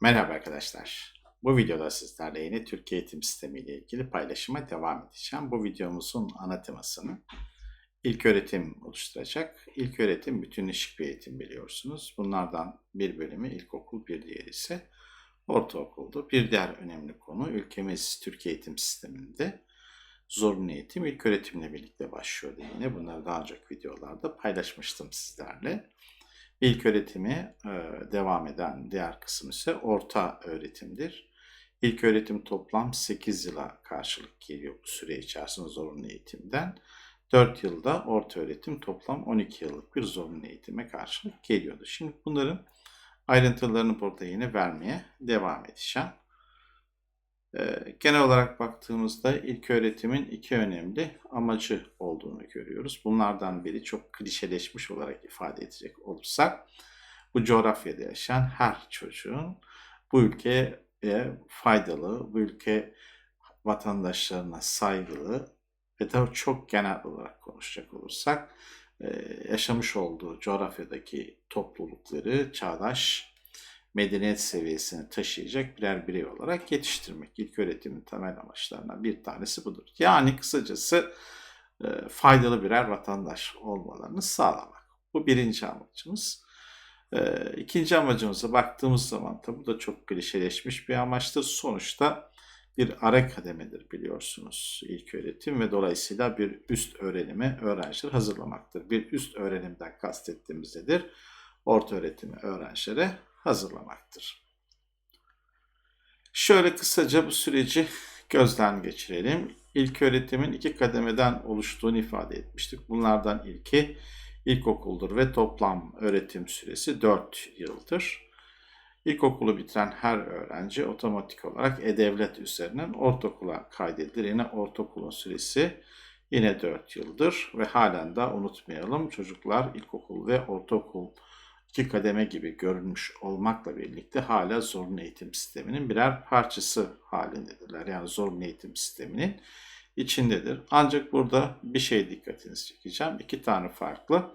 Merhaba arkadaşlar. Bu videoda sizlerle yine Türkiye eğitim sistemi ile ilgili paylaşıma devam edeceğim. Bu videomuzun ana temasını ilk öğretim oluşturacak. İlk öğretim bütünleşik bir eğitim biliyorsunuz. Bunlardan bir bölümü ilkokul, bir diğeri ise ortaokuldu. Bir diğer önemli konu ülkemiz Türkiye eğitim sisteminde zorunlu eğitim ilk öğretimle birlikte başlıyordu yine. Bunları daha önceki videolarda paylaşmıştım sizlerle. İlk öğretimi e, devam eden diğer kısım ise orta öğretimdir. İlk öğretim toplam 8 yıla karşılık geliyor bu süre içerisinde zorunlu eğitimden. 4 yılda orta öğretim toplam 12 yıllık bir zorunlu eğitime karşılık geliyordu. Şimdi bunların ayrıntılarını burada yine vermeye devam edeceğim. Ee, genel olarak baktığımızda ilk öğretimin iki önemli amacı olduğunu görüyoruz. Bunlardan biri çok klişeleşmiş olarak ifade edecek olursak bu coğrafyada yaşayan her çocuğun bu ülkeye faydalı, bu ülke vatandaşlarına saygılı ve tabii çok genel olarak konuşacak olursak yaşamış olduğu coğrafyadaki toplulukları çağdaş medeniyet seviyesini taşıyacak birer birey olarak yetiştirmek. İlk öğretimin temel amaçlarından bir tanesi budur. Yani kısacası e, faydalı birer vatandaş olmalarını sağlamak. Bu birinci amacımız. E, ikinci amacımıza baktığımız zaman tabi bu da çok klişeleşmiş bir amaçtır. Sonuçta bir ara kademedir biliyorsunuz ilk öğretim ve dolayısıyla bir üst öğrenime öğrenciler hazırlamaktır. Bir üst öğrenimden kastettiğimiz nedir? Orta öğretimi öğrencilere hazırlamaktır. Şöyle kısaca bu süreci gözden geçirelim. İlk öğretimin iki kademeden oluştuğunu ifade etmiştik. Bunlardan ilki ilkokuldur ve toplam öğretim süresi 4 yıldır. İlkokulu bitiren her öğrenci otomatik olarak E-Devlet üzerinden ortaokula kaydedilir. Yine ortaokulun süresi yine 4 yıldır ve halen de unutmayalım çocuklar ilkokul ve ortaokul iki kademe gibi görünmüş olmakla birlikte hala zorunlu eğitim sisteminin birer parçası halindedirler. Yani zorunlu eğitim sisteminin içindedir. Ancak burada bir şey dikkatinizi çekeceğim. İki tane farklı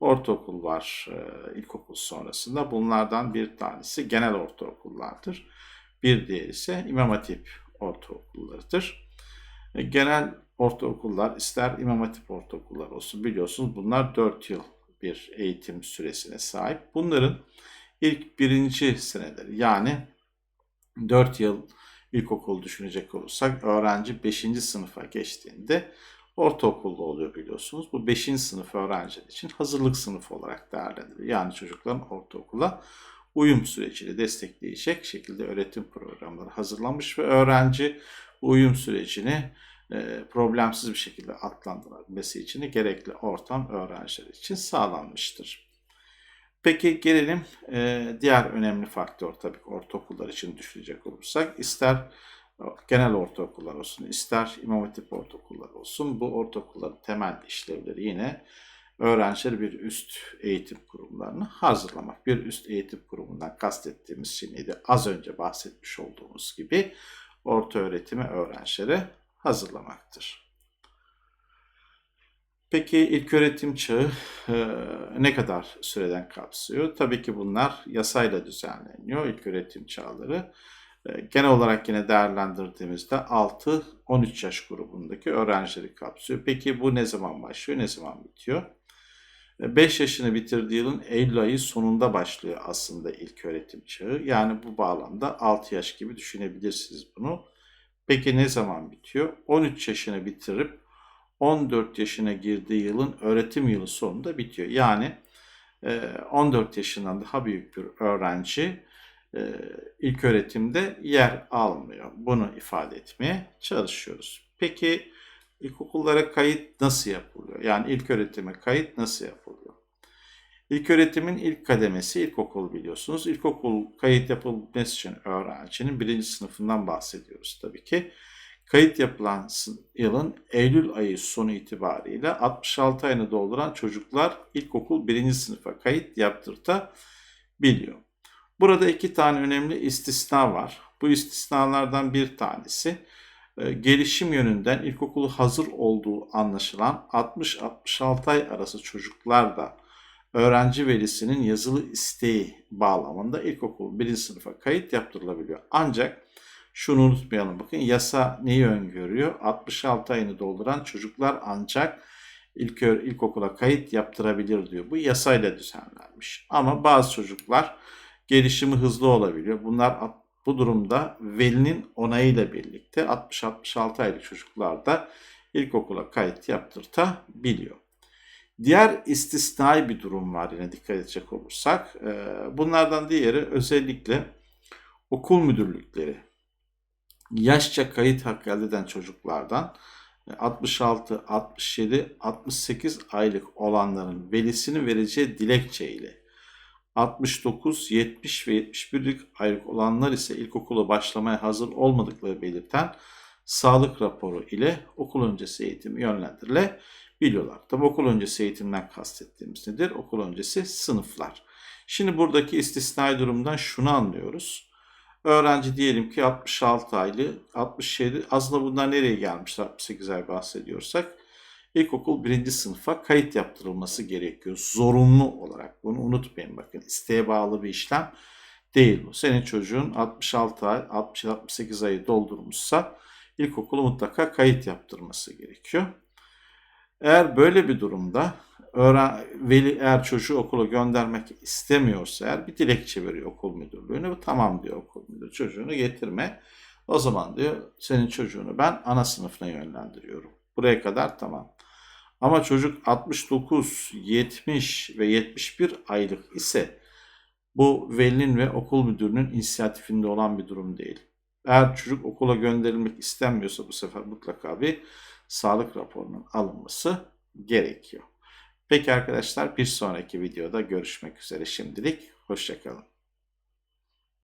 ortaokul var e, ilkokul sonrasında. Bunlardan bir tanesi genel ortaokullardır. Bir diğeri ise İmam Hatip ortaokullarıdır. E, genel ortaokullar ister İmam Hatip ortaokullar olsun biliyorsunuz bunlar 4 yıl bir eğitim süresine sahip. Bunların ilk birinci seneleri yani 4 yıl ilkokul düşünecek olursak öğrenci 5. sınıfa geçtiğinde ortaokulda oluyor biliyorsunuz. Bu 5. sınıf öğrenciler için hazırlık sınıfı olarak değerlendirilir. Yani çocukların ortaokula uyum sürecini destekleyecek şekilde öğretim programları hazırlanmış ve öğrenci uyum sürecini problemsiz bir şekilde atlandırabilmesi için de gerekli ortam öğrenciler için sağlanmıştır. Peki gelelim e, diğer önemli faktör tabii ki ortaokullar için düşünecek olursak ister genel ortaokullar olsun ister imam hatip ortaokullar olsun bu ortaokulların temel işlevleri yine öğrencileri bir üst eğitim kurumlarını hazırlamak. Bir üst eğitim kurumundan kastettiğimiz şey neydi? Az önce bahsetmiş olduğumuz gibi orta öğretimi öğrencilere hazırlamaktır. Peki ilk öğretim çağı e, ne kadar süreden kapsıyor? Tabii ki bunlar yasayla düzenleniyor ilk öğretim çağları. E, genel olarak yine değerlendirdiğimizde 6-13 yaş grubundaki öğrencileri kapsıyor. Peki bu ne zaman başlıyor, ne zaman bitiyor? 5 e, yaşını bitirdiği yılın Eylül ayı sonunda başlıyor aslında ilk öğretim çağı. Yani bu bağlamda 6 yaş gibi düşünebilirsiniz bunu. Peki ne zaman bitiyor? 13 yaşını bitirip 14 yaşına girdiği yılın öğretim yılı sonunda bitiyor. Yani 14 e, yaşından daha büyük bir öğrenci e, ilk öğretimde yer almıyor. Bunu ifade etmeye çalışıyoruz. Peki ilkokullara kayıt nasıl yapılıyor? Yani ilk öğretime kayıt nasıl yapılıyor? İlk öğretimin ilk kademesi ilkokul biliyorsunuz. İlkokul kayıt yapılması için öğrencinin birinci sınıfından bahsediyoruz tabii ki. Kayıt yapılan yılın Eylül ayı sonu itibariyle 66 ayını dolduran çocuklar ilkokul birinci sınıfa kayıt yaptırtabiliyor. Burada iki tane önemli istisna var. Bu istisnalardan bir tanesi e, gelişim yönünden ilkokulu hazır olduğu anlaşılan 60-66 ay arası çocuklar da öğrenci velisinin yazılı isteği bağlamında ilkokul birinci sınıfa kayıt yaptırılabiliyor. Ancak şunu unutmayalım bakın yasa neyi öngörüyor? 66 ayını dolduran çocuklar ancak ilk ilkokula kayıt yaptırabilir diyor. Bu yasayla düzenlenmiş. Ama bazı çocuklar gelişimi hızlı olabiliyor. Bunlar bu durumda velinin onayıyla birlikte 60-66 aylık çocuklar da ilkokula kayıt yaptırtabiliyor. Diğer istisnai bir durum var yine dikkat edecek olursak. Bunlardan diğeri özellikle okul müdürlükleri. Yaşça kayıt hakkı elde eden çocuklardan 66, 67, 68 aylık olanların velisini vereceği dilekçe ile 69, 70 ve 71 aylık olanlar ise ilkokula başlamaya hazır olmadıkları belirten sağlık raporu ile okul öncesi eğitim yönlendirilebiliyorlar. Tabi okul öncesi eğitimden kastettiğimiz nedir? Okul öncesi sınıflar. Şimdi buradaki istisnai durumdan şunu anlıyoruz. Öğrenci diyelim ki 66 aylı, 67, aslında bunlar nereye gelmişler 68 ay bahsediyorsak? İlkokul birinci sınıfa kayıt yaptırılması gerekiyor. Zorunlu olarak. Bunu unutmayın bakın. isteğe bağlı bir işlem değil bu. Senin çocuğun 66 ay, 60-68 ayı doldurmuşsa ilkokulu mutlaka kayıt yaptırması gerekiyor. Eğer böyle bir durumda öğren, veli eğer çocuğu okula göndermek istemiyorsa eğer bir dilekçe veriyor okul müdürlüğüne. Tamam diyor okul müdürü çocuğunu getirme. O zaman diyor senin çocuğunu ben ana sınıfına yönlendiriyorum. Buraya kadar tamam. Ama çocuk 69, 70 ve 71 aylık ise bu velinin ve okul müdürünün inisiyatifinde olan bir durum değil. Eğer çocuk okula gönderilmek istenmiyorsa bu sefer mutlaka bir sağlık raporunun alınması gerekiyor. Peki arkadaşlar bir sonraki videoda görüşmek üzere şimdilik. Hoşçakalın.